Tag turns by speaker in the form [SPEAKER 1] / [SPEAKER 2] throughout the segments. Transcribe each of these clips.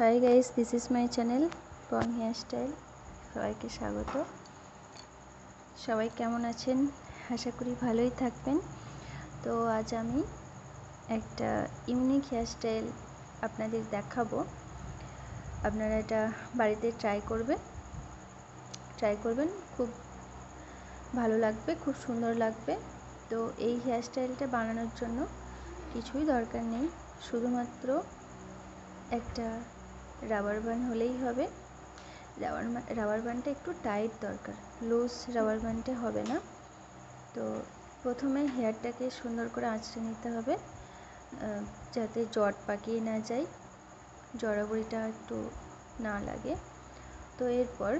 [SPEAKER 1] Hi guys this is my channel pong hair style সবাইকে স্বাগত। সবাই কেমন আছেন? আশা করি ভালোই থাকবেন। তো আজ আমি একটা ইউনিক হেয়ার স্টাইল আপনাদের দেখাবো। আপনারা এটা বাড়িতে ট্রাই করবে ট্রাই করবেন, খুব ভালো লাগবে, খুব সুন্দর লাগবে। তো এই হেয়ার স্টাইলটা বানানোর জন্য কিছুই দরকার নেই। শুধুমাত্র একটা রাবার ব্যান্ড হলেই হবে। রাবার রাবার ব্যান্ডটা একটু টাইট দরকার। লুজ রাবার ব্যান্ডে হবে না। তো প্রথমে হেয়ারটাকে সুন্দর করে আঁচড়ে নিতে হবে যাতে জট পাকিয়ে না যায়, জড়াবড়িটা একটু না লাগে। তো এরপর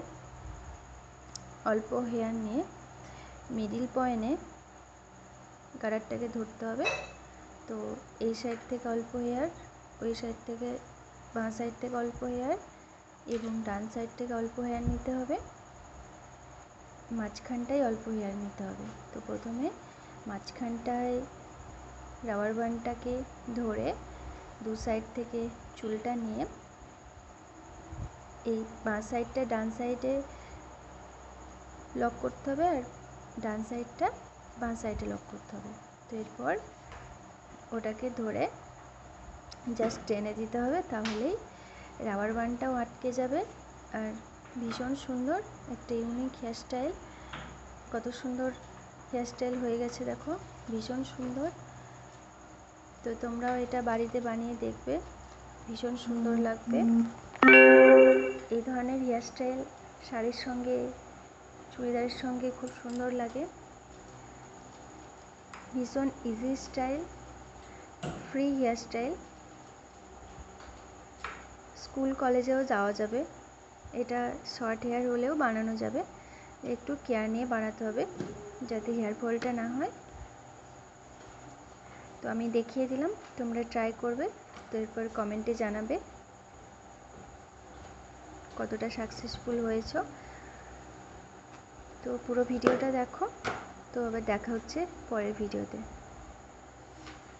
[SPEAKER 1] অল্প হেয়ার নিয়ে মিডিল পয়েন্টে গাডারটাকে ধরতে হবে। তো এই সাইড থেকে অল্প হেয়ার ওই সাইড থেকে বাঁ সাইড থেকে অল্প হেয়ার এবং ডান সাইড থেকে অল্প হেয়ার নিতে হবে। মাঝখানটায় অল্প হেয়ার নিতে হবে। তো প্রথমে মাঝখানটায় রাবার ব্যান্ডটাকে ধরে দু সাইড থেকে চুলটা নিয়ে এই বাঁ সাইডটা ডান সাইডে লক করতে হবে আর ডান সাইডটা বাঁ সাইডে লক করতে হবে। তো এরপর ওটাকে ধরে জাস্ট টেনে দিতে হবে, তাহলেই রাবার বানটাও আটকে যাবে। আর ভীষণ সুন্দর একটা ইউনিক হেয়ার স্টাইল কত সুন্দর হেয়ার স্টাইল হয়ে গেছে দেখো, ভীষণ সুন্দর। তো তোমরাও এটা বাড়িতে বানিয়ে দেখবে, ভীষণ সুন্দর লাগবে। এই ধরনের হেয়ার স্টাইল শাড়ির সঙ্গে, চুড়িদারের সঙ্গে খুব সুন্দর লাগে। ভীষণ easy style free hair style school কলেজেও যাওয়া যাবে। এটা শর্ট হেয়ার হলেও বানানো যাবে। একটু কেয়ার নিয়ে বানাতে হবে যাতে হেয়ার ফলটা না হয়। তো আমি দেখিয়ে দিলাম, তোমরা ট্রাই করবে, তো এরপর কমেন্টে জানাবে কতটা সাকসেসফুল হয়েছ। তো পুরো ভিডিওটা দেখো, তো আবার দেখা হচ্ছে পরের ভিডিওতে